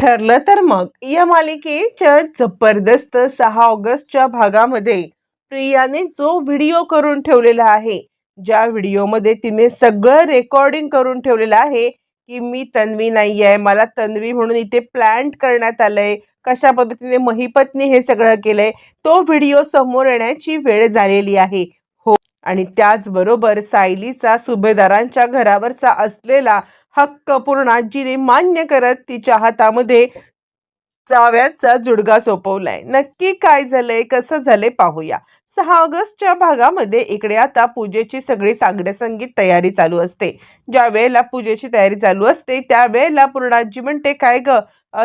ठरलं तर मग. या मालिकेच्या जबरदस्त सहा ऑगस्टच्या भागामध्ये प्रियाने जो व्हिडिओ करून ठेवलेला आहे ज्या व्हिडिओमध्ये तिने सगळं रेकॉर्डिंग करून ठेवलेलं आहे की मी तन्वी नाही आहे मला तन्वी म्हणून इथे प्लॅन्ट करण्यात आलंय कशा पद्धतीने महिपतने हे सगळं केलंय तो व्हिडिओ समोर येण्याची वेळ झालेली आहे. आणि त्याचबरोबर सायलीचा सुभेदारांच्या घरावरचा असलेला हक्क पूर्णाजीने मान्य करत तिच्या हातामध्ये चाव्याचा जुडगा सोपवलाय. नक्की काय झालंय? कसं झालंय? पाहूया. सहा ऑगस्टच्या भागामध्ये इकडे आता पूजेची सगळी सागड्या संगीत तयारी चालू असते. ज्या वेळेला पूजेची तयारी चालू असते त्यावेळेला पूर्णाजी म्हणते काय ग?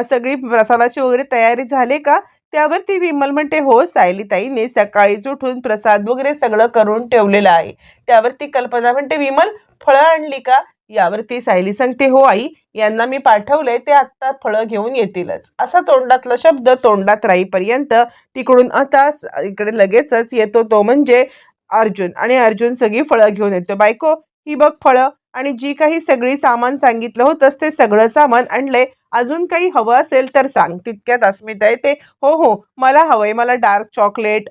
सगळी प्रसादाची वगैरे तयारी झाली का? त्यावरती विमल म्हणते हो सायलीताईने सकाळीच उठून प्रसाद वगैरे सगळं करून ठेवलेलं आहे. त्यावरती कल्पना म्हणते विमल फळं आणली का? यावरती सायली सांगते हो आई यांना मी पाठवलंय ते आत्ता फळं घेऊन येतीलच. असा तोंडातला शब्द तोंडात राहीपर्यंत तिकडून आता स- इकडे लगेचच येतो तो म्हणजे अर्जुन. आणि अर्जुन सगळी फळं घेऊन येतो. बायको ही बघ फळं. आणि जी काही सगळी सामान सांगितलं होतंस ते सगळं सामान आणलंय. अजून काही हवं असेल तर सांग. तितक्यात अस्मिता येते हो हो मला हवंय. मला डार्क चॉकलेट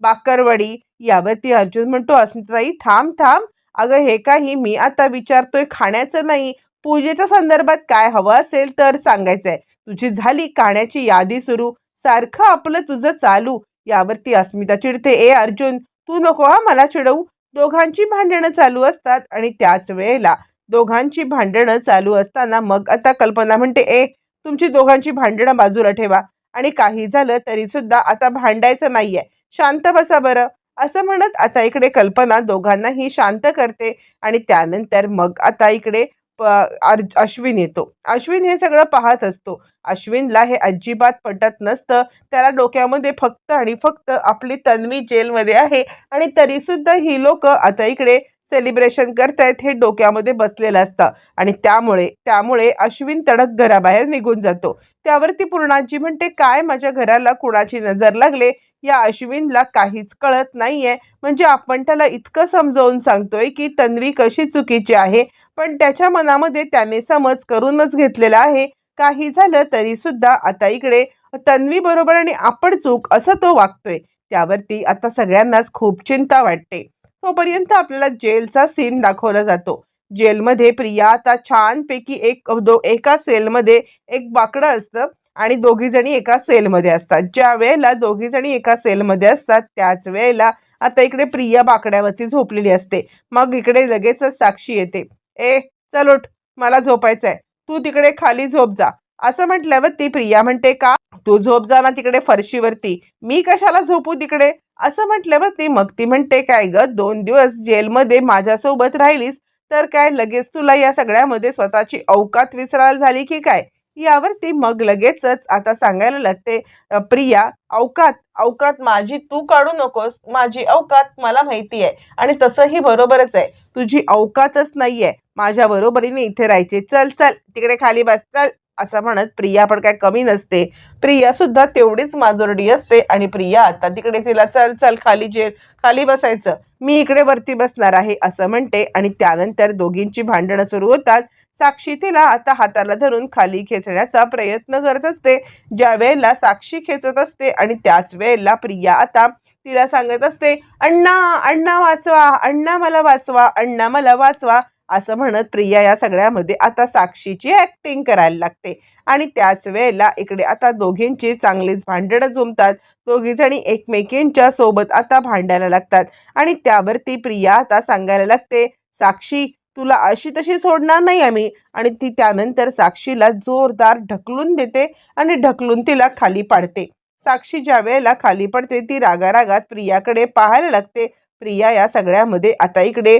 बाकरवडी. यावरती अर्जुन म्हणतो अस्मिताई थांब थांब. अगं हे काही मी आता विचारतोय खाण्याचं नाही. पूजेच्या संदर्भात काय हवं असेल तर सांगायचंय. तुझी झाली खाण्याची यादी सुरू. सारखं आपलं तुझं चालू. यावरती अस्मिता चिडते. ए अर्जुन तू नको हा मला चिडवू. दोघांची भांडणं चालू असतात आणि त्याच वेळेला दोघांची भांडणं चालू असताना मग आता कल्पना म्हणते ए तुमची दोघांची भांडणं बाजूला ठेवा. आणि काही झालं तरी सुद्धा आता भांडायचं नाहीये. शांत बसा बरं. असं म्हणत आता इकडे कल्पना दोघांनाही शांत करते आणि त्यानंतर मग आता इकडे प- अर्ज- अश्विन येतो. अश्विन हे सगळं पाहत असतो. अश्विनला हे अजिबात पटत नसतं. त्याला डोक्यामध्ये फक्त आणि फक्त आपली तन्वी जेलमध्ये आहे आणि तरी सुद्धा ही लोक आता इकडे सेलिब्रेशन करतायत हे डोक्यामध्ये बसलेलं असतं. आणि त्यामुळे त्यामुळे अश्विन तडक घराबाहेर निघून जातो. त्यावरती पूर्णाजी म्हणते काय? माझ्या घराला कुणाची नजर लागले? या अश्विनला काहीच कळत नाहीये. म्हणजे आपण त्याला इतकं समजावून सांगतोय की तन्वी कशी चुकीची आहे. पण त्याच्या मनामध्ये त्याने समज करूनच घेतलेला आहे. काही झालं तरी सुद्धा आता इकडे तन्वी बरोबर आणि आपण चूक असं तो वागतोय. त्यावरती आता सगळ्यांनाच खूप चिंता वाटते. तोपर्यंत आपल्याला जेलचा सीन दाखवला जातो. जेलमध्ये प्रिया आता छानपैकी एक दो एका सेलमध्ये एक बाकडं असतं. आणि दोघी जणी एका सेलमध्ये असतात. ज्या वेळेला दोघी जणी एका सेलमध्ये असतात त्याच वेळेला आता इकडे प्रिया बाकड्यावरती झोपलेली असते. मग इकडे लगेचच साक्षी येते. ए चल उठ मला झोपायचंय. तू तिकडे खाली झोप जा. असं म्हटल्यावर ती प्रिया म्हणते का? तू झोप जा ना तिकडे फरशीवरती. मी कशाला झोपू तिकडे? असं म्हटल्यावर ती मग ती म्हणते काय ग दोन दिवस जेलमध्ये माझ्यासोबत राहिलीस तर काय लगेच तुला या सगळ्यामध्ये स्वतःची अवकात विसरायला झाली की काय? यावरती मग लगेचच आता सांगायला लागते प्रिया अवकात अवकात माझी तू काढू नकोस माझी अवकात मला माहिती आहे आणि तसंही बरोबरच आहे. तुझी अवकातच नाहीये माझ्या बरोबरीने इथे राहायची. चल चल तिकडे खाली बस चल. असं म्हणत प्रिया पण काय कमी नसते. प्रिया सुद्धा तेवढीच माजोरडी असते आणि प्रिया आता तिकडे तिला चल चल खाली जे खाली बसायचं. मी इकडे वरती बसणार आहे असं म्हणते आणि त्यानंतर दोघींची भांडणं सुरू होतात. साक्षी तिला आता हाताला धरून खाली खेचण्याचा प्रयत्न करत असते. ज्या वेळेला साक्षी खेचत असते आणि त्याच वेळेला प्रिया आता तिला सांगत असते अण्णा अण्णा वाचवा अण्णा मला वाचवा अण्णा मला वाचवा. असं म्हणत प्रिया या सगळ्यामध्ये आता साक्षीची ऍक्टिंग करायला लागते. आणि त्याच वेळेला इकडे आता दोघींची चांगलीच भांडणं जमतात. दोघीजणी एकमेकींच्या सोबत आता भांडायला लागतात. आणि त्यावरती प्रिया आता सांगायला लागते साक्षी तुला अशी तशी सोडणार नाही आम्ही. आणि ती त्यानंतर साक्षीला जोरदार ढकलून देते आणि ढकलून तिला खाली पाडते. साक्षी ज्या वेळेला खाली पडते ती रागारागात प्रियाकडे पाहायला लागते. प्रिया या सगळ्यामध्ये आता इकडे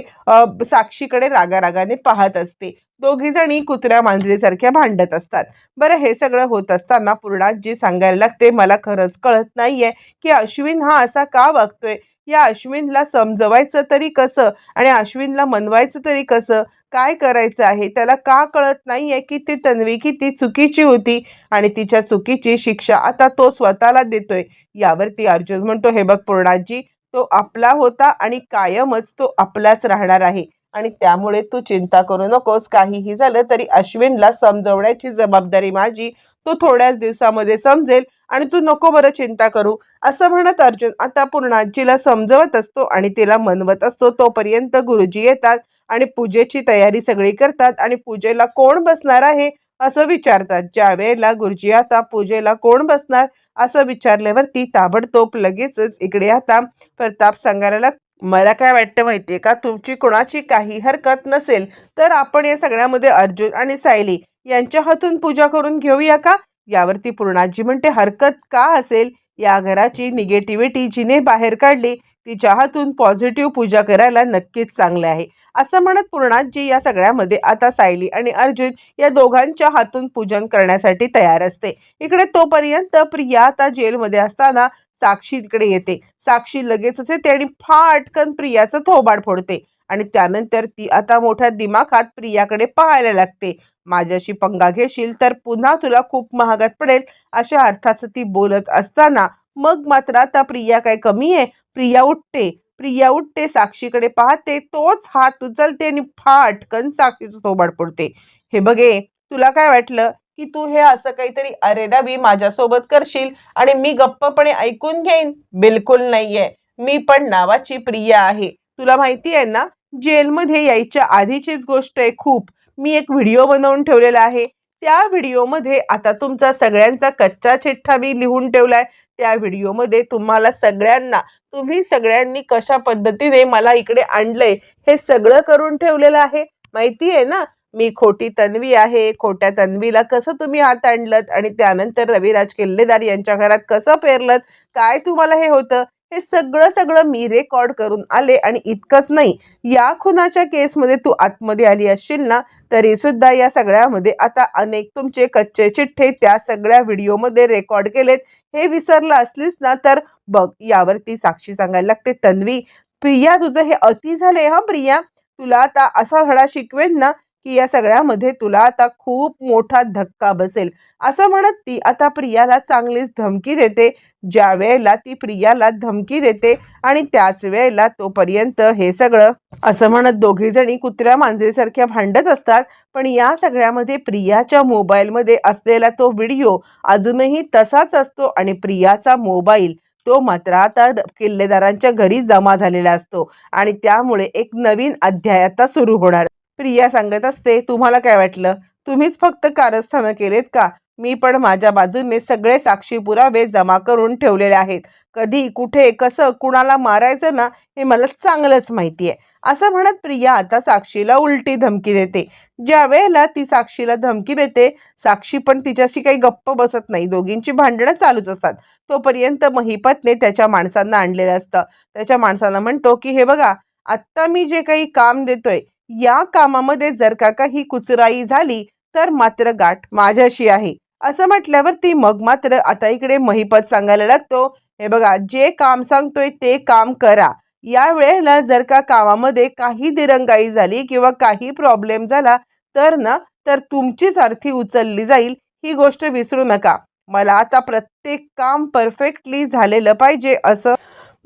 साक्षीकडे रागारागाने पाहत असते. दोघी जणी कुत्र्या मांजरीसारख्या भांडत असतात. बरं हे सगळं होत असताना पूर्णाजी सांगायला लागते मला खरंच कळत नाहीये की अश्विन हा असा का वागतोय? या अश्विनला समजवायचं तरी कसं? आणि अश्विनला मनवायचं तरी कसं? काय करायचं आहे? त्याला का कळत नाहीये की ती तन्वी किती चुकीची होती? आणि तिच्या चुकीची शिक्षा आता तो स्वतःला देतोय. यावरती अर्जुन म्हणतो हे बघ पूर्णाजी तो आपला होता आणि कायमच तो आपलाच राहणार आहे. आणि त्यामुळे तू चिंता करू नकोस. काहीही झालं तरी अश्विनला समजवण्याची जबाबदारी माझी तो थोड्याच दिवसामध्ये समजेल आणि तू नको बरं चिंता करू. असं म्हणत अर्जुन आता पूर्णाजीला समजवत असतो आणि तिला मनवत असतो. तोपर्यंत गुरुजी येतात आणि पूजेची तयारी सगळी करतात आणि पूजेला कोण बसणार आहे? असं विचारतात. ज्या वेळेला गुरुजी आता पूजेला कोण बसणार? असं विचारल्यावरती ताबडतोब लगेचच इकडे आता प्रताप सांगायला मला काय वाटतं माहितीये का? तुमची कोणाची काही हरकत नसेल तर आपण या सगळ्यामध्ये अर्जुन आणि सायली यांच्या हातून पूजा करून घेऊया का? यावरती पूर्णाजी म्हणते हरकत का असेल? या घराची निगेटिव्हिटी जिने बाहेर काढली तिच्या हातून पॉझिटिव्ह पूजा करायला नक्कीच चांगले आहे. असं म्हणत पूर्णाजी या सगळ्यामध्ये आता सायली आणि अर्जुन या दोघांच्या हातून पूजन करण्यासाठी तयार असते. इकडे तोपर्यंत प्रिया आता जेलमध्ये असताना साक्षी इकडे येते. साक्षी लगेचच येते आणि फाटकन प्रियाचं थोबाड फोडते आणि त्यानंतर ती आता मोठ्या दिमाखात प्रियाकडे पाहायला लागते. माझ्याशी पंगा घेशील तर पुन्हा तुला खूप महागात पडेल अशा अर्थाचं ती बोलत असताना मग मात्र आता प्रिया काय कमी आहे? प्रिया उठते. प्रिया उठते साक्षीकडे पाहते. तोच हात उचलते आणि फाटकन साक्षीचं थोबाड पडते हे बघे तुला काय वाटलं? की तू हे असं काहीतरी अरेराबी माझ्यासोबत करशील आणि मी गप्पपणे ऐकून घेईन? बिलकुल नाहीये. मी पण नावाची प्रिया आहे. तुला माहिती आहे ना जेलमध्ये यायच्या आधीचीच गोष्ट आहे खूप. मी एक व्हिडिओ बनवून ठेवलेला आहे. त्या व्हिडिओमध्ये आता तुमचा सगळ्यांचा कच्चा चिठ्ठा मी लिहून ठेवलाय. त्या व्हिडिओमध्ये तुम्हाला सगळ्यांना तुम्ही सगळ्यांनी कशा पद्धतीने मला इकडे आणलंय हे सगळं करून ठेवलेलं आहे. माहिती आहे ना? मी खोटी तन्वी आहे. खोट्या तन्वीला कसं तुम्ही हात आणलत? आणि त्यानंतर रविराज किल्लेदार यांच्या घरात कसं पेरलत? काय तुम्हाला हे होतं? हे सगळं सगळं मी रेकॉर्ड करून आले आणि इतकंच नाही या खुनाच्या केसमध्ये तू आतमध्ये आली असशील ना तरी सुद्धा या सगळ्यामध्ये आता अनेक तुमचे कच्चे चिठ्ठे त्या सगळ्या व्हिडिओमध्ये रेकॉर्ड केलेत. हे विसरलं असलीस ना तर बघ यावरती साक्षी सांगायला लागते. तन्वी प्रिया तुझं हे अति झाले हा प्रिया? तुला आता असा धडा शिकवेन ना की या सगळ्यामध्ये तुला आता खूप मोठा धक्का बसेल. असं म्हणत ती आता प्रियाला चांगलीच धमकी देते. ज्या वेळेला ती प्रियाला धमकी देते आणि त्याच वेळेला तोपर्यंत हे सगळं असं म्हणत दोघी जणी कुत्र्या मांजरीसारख्या भांडत असतात. पण या सगळ्यामध्ये प्रियाच्या मोबाईलमध्ये असलेला तो व्हिडिओ अजूनही तसाच असतो आणि प्रियाचा मोबाईल तो मात्र आता किल्लेदारांच्या घरी जमा झालेला असतो. आणि त्यामुळे एक नवीन अध्याय आता सुरू होणार. प्रिया सांगत असते तुम्हाला काय वाटलं? तुम्हीच फक्त कारस्थानं केलेत का? मी पण माझ्या बाजूने सगळे साक्षी पुरावे जमा करून ठेवलेले आहेत. कधी कुठे कसं कुणाला मारायचं ना हे मला चांगलंच माहिती आहे असं म्हणत प्रिया आता साक्षीला उलटी धमकी देते. ज्या वेळेला ती साक्षीला धमकी देते साक्षी पण तिच्याशी काही गप्प बसत नाही. दोघींची भांडणं चालूच असतात. तोपर्यंत महिपतने त्याच्या माणसांना आणलेलं असतं. त्याच्या माणसांना म्हणतो की हे बघा आत्ता मी जे काही काम देतोय या कामामध्ये जर का काही कुचराई झाली तर मात्र गाठ माझ्याशी आहे. असं म्हटल्यावर ती मग मात्र आता इकडे महिपत सांगायला लागतो हे बघा जे काम सांगतोय ते काम करा. या वेळेला जर का कामामध्ये काही दिरंगाई झाली किंवा काही प्रॉब्लेम झाला तर ना तर तुमचीच अर्थी उचलली जाईल ही गोष्ट विसरू नका. मला आता प्रत्येक काम परफेक्टली झालेलं पाहिजे असं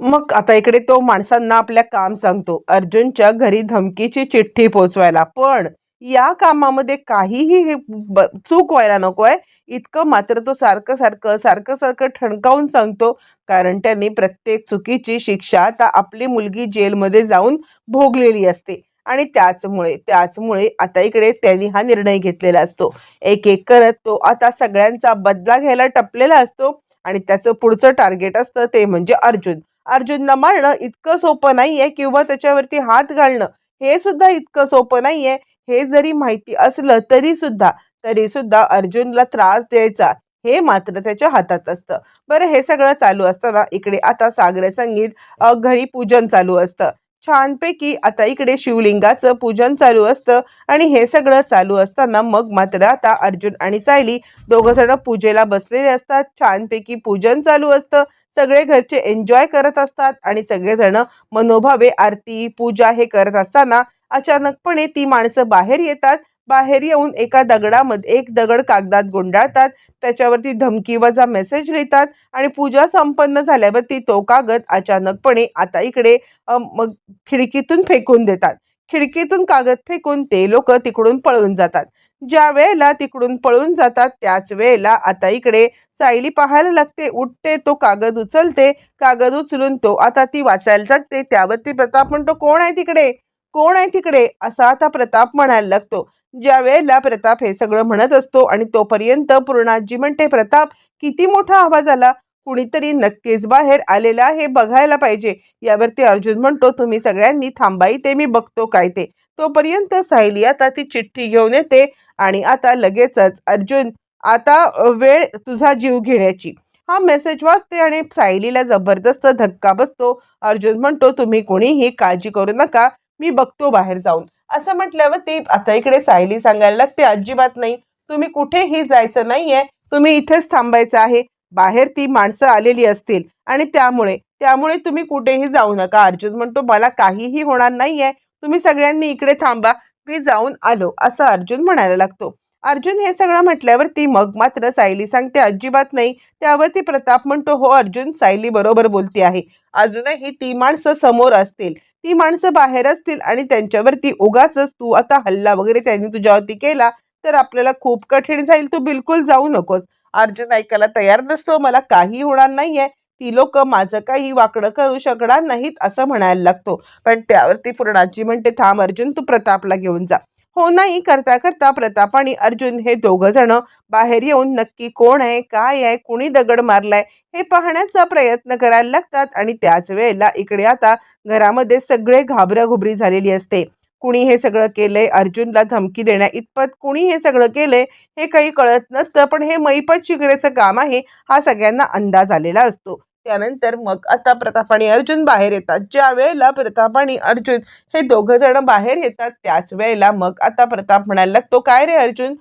मग आता इकडे तो माणसांना आपल्या काम सांगतो. अर्जुनच्या घरी धमकीची चिठ्ठी पोचवायला. पण या कामामध्ये काहीही हे ब- चूक व्हायला नको आहे इतकं मात्र तो सारखं सारखं सारखं सारखं ठणकावून सांगतो. कारण त्यांनी प्रत्येक चुकीची शिक्षा आता आपली मुलगी जेलमध्ये जाऊन भोगलेली असते. आणि त्याचमुळे त्याचमुळे आता इकडे त्यांनी हा निर्णय घेतलेला असतो. एक एक करत तो आता सगळ्यांचा बदला घ्यायला टपलेला असतो. आणि त्याचं पुढचं टार्गेट असतं ते म्हणजे अर्जुन. अर्जुनला मारणं इतकं सोपं नाहीये किंवा त्याच्यावरती हात घालणं हे सुद्धा इतकं सोपं नाहीये. हे जरी माहिती असलं तरी सुद्धा तरी सुद्धा अर्जुनला त्रास द्यायचा हे मात्र त्याच्या हातात असतं. बरं हे सगळं चालू असताना इकडे आता सागरे संगीत घरी पूजन चालू असतं. छानपैकी आता इकडे शिवलिंगाचं पूजन चालू असतं आणि हे सगळं चालू असताना मग मात्र आता अर्जुन आणि सायली दोघं जण पूजेला बसलेले असतात. छानपैकी पूजन चालू असतं. सगळे घरचे एन्जॉय करत असतात आणि सगळेजण मनोभावे आरती पूजा हे करत असताना अचानकपणे ती माणसं बाहेर येतात. बाहेर येऊन एका दगडामध्ये एक दगड कागदात गुंडाळतात. त्याच्यावरती धमकी वजा मेसेज लिहितात आणि पूजा संपन्न झाल्यावरती तो कागद अचानकपणे आता इकडे मग खिडकीतून फेकून देतात. खिडकीतून कागद फेकून ते लोक तिकडून पळून जातात. ज्या वेळेला तिकडून पळून जातात त्याच वेळेला आता इकडे सायली पाहायला लागते. उठते तो कागद उचलते. कागद उचलून तो आता ती वाचायला लागते त्यावरती प्रताप म्हणतो कोण आहे तिकडे? कोण आहे तिकडे? असा आता प्रताप म्हणायला लागतो. ज्या वेळेला प्रताप हे सगळं म्हणत असतो आणि तोपर्यंत पूर्णाजी म्हणते प्रताप किती मोठा आवाज आला? कुणीतरी नक्कीच बाहेर आलेला आहे बघायला पाहिजे. यावरती अर्जुन म्हणतो तुम्ही सगळ्यांनी थांबाई ते मी बघतो काय ते. तोपर्यंत सायली आता ती चिठ्ठी घेऊन येते आणि आता लगेचच अर्जुन आता वेळ तुझा जीव घेण्याची. हा मेसेज वाचते आणि सायलीला जबरदस्त धक्का बसतो. अर्जुन म्हणतो तुम्ही कोणीही काळजी करू नका. मी बघतो बाहेर जाऊन. असं म्हटल्यावर ती आता इकडे सायली सांगायला लागते अजिबात नाही. तुम्ही कुठेही जायचं नाहीये. तुम्ही इथेच थांबायचं आहे. बाहेर ती माणसं आलेली असतील आणि त्यामुळे त्यामुळे तुम्ही कुठेही जाऊ नका. अर्जुन म्हणतो मला काहीही होणार नाहीये. तुम्ही सगळ्यांनी इकडे थांबा. मी जाऊन आलो. असं अर्जुन म्हणायला लागतो. अर्जुन हे सगळं म्हटल्यावरती मग मात्र सायली सांगते अजिबात नाही. त्यावरती प्रताप म्हणतो हो अर्जुन सायली बरोबर बोलते आहे. अजूनही ती माणसं समोर असतील. ती माणसं बाहेर असतील आणि त्यांच्यावरती उगाच तू आता हल्ला वगैरे त्यांनी तुझ्यावरती केला तर आपल्याला खूप कठीण जाईल. तू बिलकुल जाऊ नकोस. अर्जुन ऐकायला तयार नसतो मला काही होणार नाहीये. ती लोक माझं काही वाकडं करू शकणार नाहीत असं म्हणायला लागतो. पण त्यावरती पूर्णाजी म्हणते थांब अर्जुन तू प्रतापला घेऊन जा. हो नाही करता करता प्रताप आणि अर्जुन हे दोघ जण बाहेर येऊन नक्की कोण आहे काय आहे कुणी दगड मारलाय हे पाहण्याचा प्रयत्न करायला लागतात आणि त्याच वेळेला इकडे आता घरामध्ये सगळे घाबराघुबरी झालेली असते. कुणी हे सगळं केलंय अर्जुनला धमकी देण्या इतपत कुणी हे सगळं केलंय हे काही कळत नसतं पण हे मैपत शिकण्याचं काम आहे हा सगळ्यांना अंदाज आलेला असतो. त्यानंतर मग आता प्रताप आणि अर्जुन बाहेर येतात. ज्या वेळेला प्रताप आणि अर्जुन हे दोघं जण बाहेर येतात त्याच वेळेला मग आता प्रताप म्हणायला लागतो काय रे अर्जुन?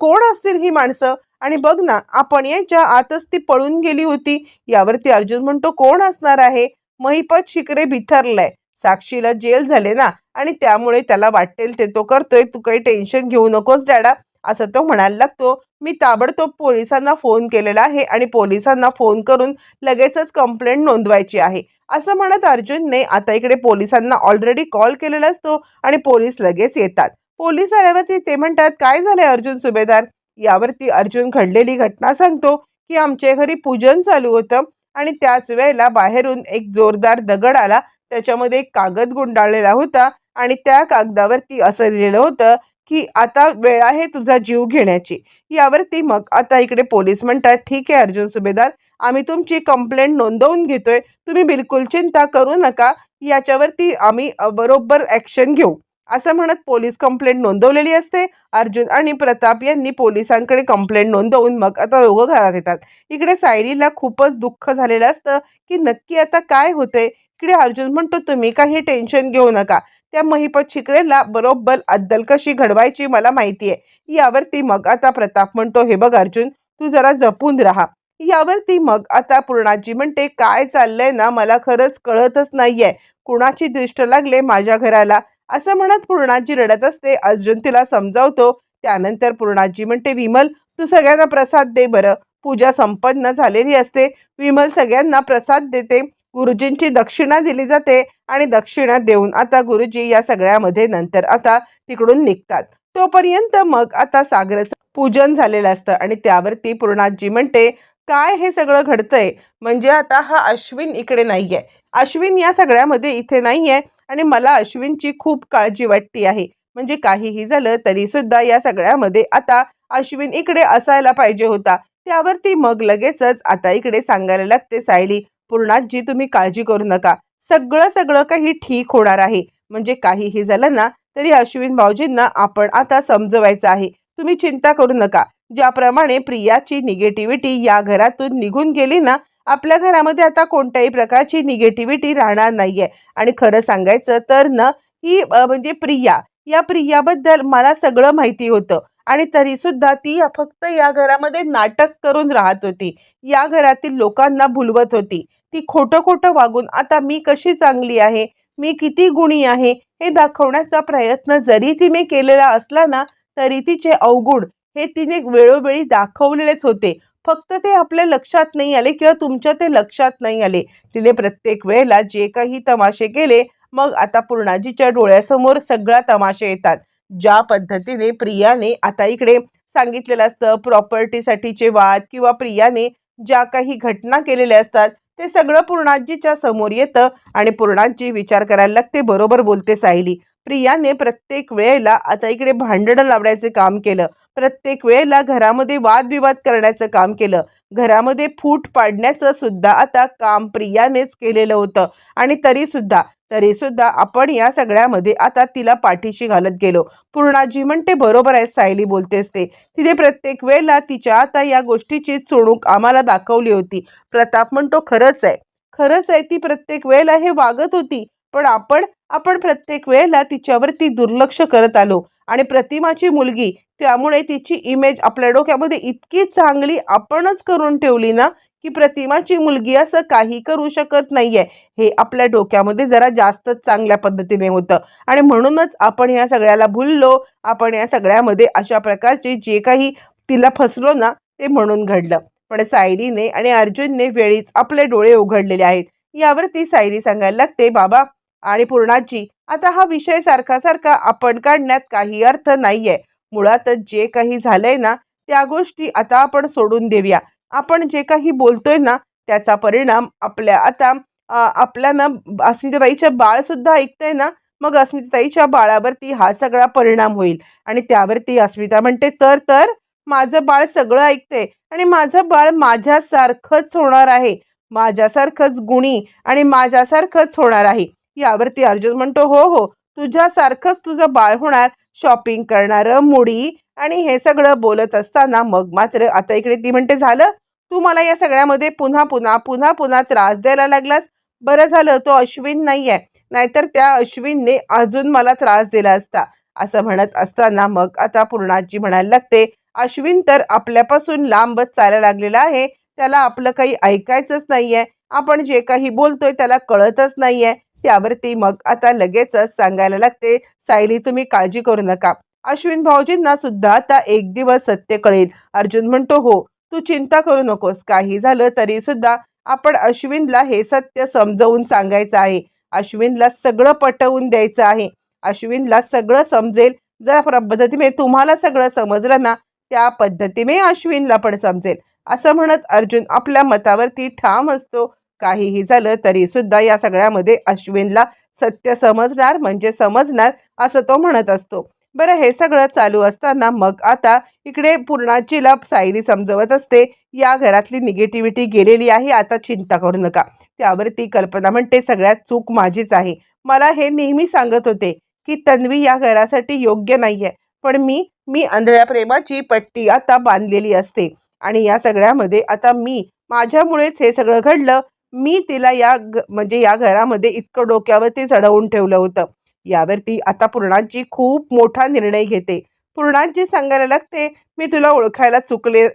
कोण असतील ही माणसं? आणि बघ ना आपण याच्या आतच ती पळून गेली होती. यावरती अर्जुन म्हणतो कोण असणार आहे? महिपत शिकरे बिथरलाय. साक्षीला जेल झाले ना आणि त्यामुळे त्याला वाटेल ते तो करतोय. तू काही टेन्शन घेऊ नकोस डॅडा. असं तो म्हणायला लागतो. मी ताबडतोब पोलिसांना फोन केलेला आहे आणि पोलिसांना फोन करून लगेचच कंप्लेंट नोंदवायची आहे. असं म्हणत अर्जुनने आता इकडे पोलिसांना ऑलरेडी कॉल केलेला असतो आणि पोलीस लगेच येतात. पोलीस आल्यावरती ते म्हणतात काय झाले अर्जुन सुभेदार? यावरती अर्जुन घडलेली घटना सांगतो की आमच्या घरी पूजन चालू होतं आणि त्याच वेळेला बाहेरून एक जोरदार दगड आला. त्याच्यामध्ये एक कागद गुंडाळलेला होता आणि त्या कागदावरती असं लिहिलेलं होतं की आता वेळ आहे तुझा जीव घेण्याची. यावरती मग आता इकडे पोलीस म्हणतात ठीक आहे अर्जुन सुभेदार आम्ही तुमची कंप्लेंट नोंदवून घेतोय. तुम्ही बिलकुल चिंता करू नका. याच्यावरती आम्ही बरोबर ॲक्शन घेऊ. असं म्हणत पोलीस कंप्लेंट नोंदवलेली असते. अर्जुन आणि प्रताप यांनी पोलिसांकडे कंप्लेंट नोंदवून मग आता दोघं घरात येतात. इकडे सायलीला खूपच दुःख झालेलं असतं की नक्की आता काय होते इकडे अर्जुन म्हणतो तुम्ही काही टेन्शन घेऊ नका. त्या महिपत शिकरेला बरोबर अद्दल कशी घडवायची मला माहिती आहे यावरती मग आता प्रताप म्हणतो हे बघ अर्जुन तू जरा जपून राहा. यावरती मग आता पूर्णाजी म्हणते काय चाललंय ना मला खरंच कळतच नाहीये. कुणाची दृष्ट लागले माझ्या घराला? असं म्हणत पूर्णाजी रडत असते. अर्जुन तिला समजावतो. त्यानंतर पूर्णाजी म्हणते विमल तू सगळ्यांना प्रसाद दे बरं. पूजा संपन्न झालेली असते. विमल सगळ्यांना प्रसाद देते. गुरुजींची दक्षिणा दिली जाते आणि दक्षिणा देऊन आता गुरुजी या सगळ्यामध्ये नंतर आता तिकडून निघतात. तोपर्यंत मग आता सागराचं पूजन झालेलं असतं आणि त्यावरती पूर्णाजी म्हणते काय हे सगळं घडतंय? म्हणजे आता हा अश्विन इकडे नाहीये. अश्विन या सगळ्यामध्ये इथे नाहीये आणि मला अश्विनची खूप काळजी वाटती आहे. म्हणजे काहीही झालं तरी सुद्धा या सगळ्यामध्ये आता अश्विन इकडे असायला पाहिजे होता. त्यावरती मग लगेचच आता इकडे सांगायला लागते सायली पूर्णाजी तुम्ही काळजी करू नका. सगळं सगळं काही ठीक होणार आहे. म्हणजे काहीही झालं ना तरी अश्विन भाऊजींना आपण आता समजवायचं आहे. तुम्ही चिंता करू नका. ज्याप्रमाणे प्रियाची निगेटिव्हिटी या घरातून निघून गेली ना आपल्या घरामध्ये आता कोणत्याही प्रकारची निगेटिव्हिटी राहणार नाहीये. आणि खरं सांगायचं तर ना ही म्हणजे प्रिया. या प्रियाबद्दल मला सगळं माहिती होतं. आणि तरी सुद्धा ती फक्त या घरामध्ये नाटक करून राहत होती. या घरातील लोकांना भुलवत होती. ती खोटं खोटं वागून आता मी कशी चांगली आहे? मी किती गुणी आहे? हे दाखवण्याचा प्रयत्न जरी तिने केलेला असला ना तरी तिचे अवगुण हे तिने वेळोवेळी दाखवलेलेच होते. फक्त ते आपल्या लक्षात नाही आले किंवा तुमच्या ते लक्षात नाही आले. तिने प्रत्येक वेळेला जे काही तमाशे केले मग आता पूर्णाजीच्या डोळ्यासमोर सगळा तमाशे येतात. ज्या पद्धतीने प्रियाने आता इकडे सांगितलेलं असतं प्रॉपर्टीसाठीचे वाद किंवा प्रियाने ज्या काही घटना केलेल्या असतात ते सगळं पूर्णाजीच्या समोर येतं आणि पूर्णाजी विचार करायला लागते बरोबर बोलते सायली. प्रियाने प्रत्येक वेळेला आता इकडे भांडणं लावण्याचे काम केलं प्रत्येक वेळेला घरामध्ये वादविवाद करण्याचं काम केलं घरामध्ये फूट पाडण्याचं सुद्धा आता काम प्रियानेच केलेलं होतं. आणि तरी सुद्धा तरी सुद्धा आपण या सगळ्यामध्ये आता तिला पाठीशी घालत गेलो. पूर्णाजी म्हणते बरोबर आहे सायली बोलतेस ते. तिने प्रत्येक वेळेला तिच्या आता या गोष्टीची चुणूक आम्हाला दाखवली होती. प्रताप म्हणतो खरंच आहे. खरंच आहे ती प्रत्येक वेळेला हे वागत होती. पण आपण आपण प्रत्येक वेळेला तिच्यावरती दुर्लक्ष करत आलो. आणि प्रतिमाची मुलगी त्यामुळे तिची इमेज आपल्या डोक्यामध्ये इतकी चांगली आपणच करून ठेवली ना की प्रतिमाची मुलगी असं काही करू शकत नाहीये. हे आपल्या डोक्यामध्ये जरा जास्तच चांगल्या पद्धतीने होतं. आणि म्हणूनच आपण या सगळ्याला भुललो. आपण या सगळ्यामध्ये अशा प्रकारचे जे काही तिला फसलो ना ते म्हणून घडलं. पण सायलीने आणि अर्जुनने वेळीच आपले डोळे उघडलेले आहेत. यावरती सायली सांगायला लागते बाबा आणि पूर्णाची आता हा विषय सारखा सारखा आपण काढण्यात काही अर्थ नाहीये. मुळातच जे काही झालंय ना त्या गोष्टी आता आपण सोडून देऊया. आपण जे काही बोलतोय ना त्याचा परिणाम आपल्या आता आपल्या ना अस्मिताबाईच्या बाळ सुद्धा ऐकतंय ना मग अस्मिताईच्या बाळावरती हा सगळा परिणाम होईल. आणि त्यावरती अस्मिता म्हणते तर तर माझं बाळ सगळं ऐकते आणि माझं बाळ माझ्यासारखंच होणार आहे. माझ्यासारखंच गुणी आणि माझ्यासारखंच होणार आहे. यावरती अर्जुन म्हणतो हो हो तुझ्यासारखंच तुझं बाळ होणार. शॉपिंग करणारं मुडी आणि हे सगळं बोलत असताना मग मात्र आता इकडे ती म्हणते झालं? तू मला या सगळ्यामध्ये पुन्हा पुन्हा पुन्हा पुन्हा त्रास द्यायला लागलास? बरं झालं तो अश्विन नाही आहे नाहीतर त्या अश्विनने अजून मला त्रास दिला असता. असं म्हणत असताना मग आता पूर्णाजी म्हणायला लागते अश्विन तर आपल्यापासून लांबच चालायला लागलेला आहे. त्याला आपलं काही ऐकायचंच नाहीये. आपण जे काही बोलतोय त्याला कळतच नाहीये. त्यावरती मग आता लगेचच सांगायला लागते सायली तुम्ही काळजी करू नका. अश्विन भाऊजींना सुद्धा आता एक दिवस सत्य कळेल. अर्जुन म्हणतो हो तू चिंता करू नकोस. काही झालं तरी सुद्धा आपण अश्विनला हे सत्य समजवून सांगायचं आहे. अश्विनला सगळं पटवून द्यायचं आहे. अश्विनला सगळं समजेल. ज्या पद्धतीने तुम्हाला सगळं समजलं ना त्या पद्धतीने अश्विनला पण समजेल. असं म्हणत अर्जुन आपल्या मतावरती ठाम असतो. काहीही झालं तरी सुद्धा या सगळ्यामध्ये अश्विनला सत्य समजणार म्हणजे समजणार असं तो म्हणत असतो. बरं हे सगळं चालू असताना मग आता इकडे पूर्णाचीला सायली समजवत असते या घरातली निगेटिव्हिटी गेलेली आहे आता चिंता करू नका. त्यावर ती कल्पना म्हणते सगळ्यात चूक माझीच आहे. मला हे नेहमी सांगत होते की तन्वी या घरासाठी योग्य नाहीये पण मी मी आंधळ्या प्रेमाची पट्टी आता बांधलेली असते आणि या सगळ्यामध्ये आता मी माझ्यामुळेच हे सगळं घडलं. मी तिला या म्हणजे या घरामध्ये इतकं डोक्यावरती चढवून ठेवलं होतं. यावरती आता पूर्णाजी खूप मोठा निर्णय घेते. पूर्णाजी सांगायला लागते मी तुला ओळखायला चुकले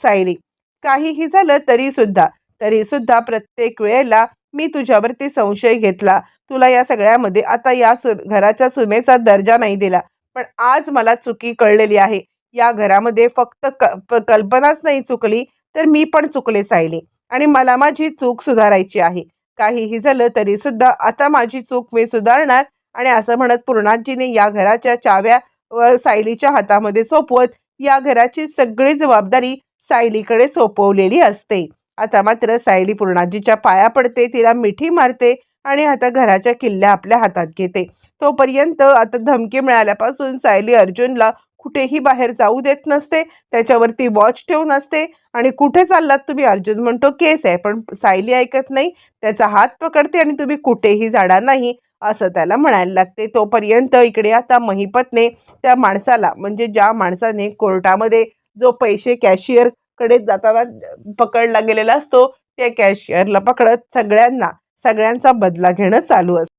सायली. काहीही झालं तरी सुद्धा तरी सुद्धा प्रत्येक वेळेला मी तुझ्यावरती संशय घेतला. तुला या सगळ्यामध्ये आता या सु घराच्या सुनेचा दर्जा नाही दिला. पण आज मला चुकी कळलेली आहे. या घरामध्ये फक्त क कल्पनाच नाही चुकली तर मी पण चुकले सायली. आणि मला माझी चूक सुधारायची आहे. काहीही झालं तरी सुद्धा आता माझी चूक मी सुधारणार आणि असं म्हणत पूर्णाजीने या घराच्या चाव्या व सायलीच्या हातामध्ये सोपवत या घराची सगळी जबाबदारी सायलीकडे सोपवलेली असते. आता मात्र सायली पूर्णाजीच्या पाया पडते तिला मिठी मारते आणि आता घराच्या किल्ल्या आपल्या हातात घेते. तोपर्यंत आता धमकी मिळाल्यापासून सायली अर्जुनला कुठेही बाहेर जाऊ देत नसते त्याच्यावरती वॉच ठेवून असते. आणि कुठे चाललात तुम्ही अर्जुन? म्हणतो केस आहे पण सायली ऐकत नाही. त्याचा हात पकडते आणि तुम्ही कुठेही जाणार नाही. असं त्याला म्हणायला लागते. तोपर्यंत इकडे आता महिपतने त्या माणसाला म्हणजे ज्या माणसाने कोर्टामध्ये जो पैसे कॅशियरकडे जाताना पकडला गेलेला असतो त्या कॅशियरला पकडत सगळ्यांना सगळ्यांचा बदला घेणं चालू असतं.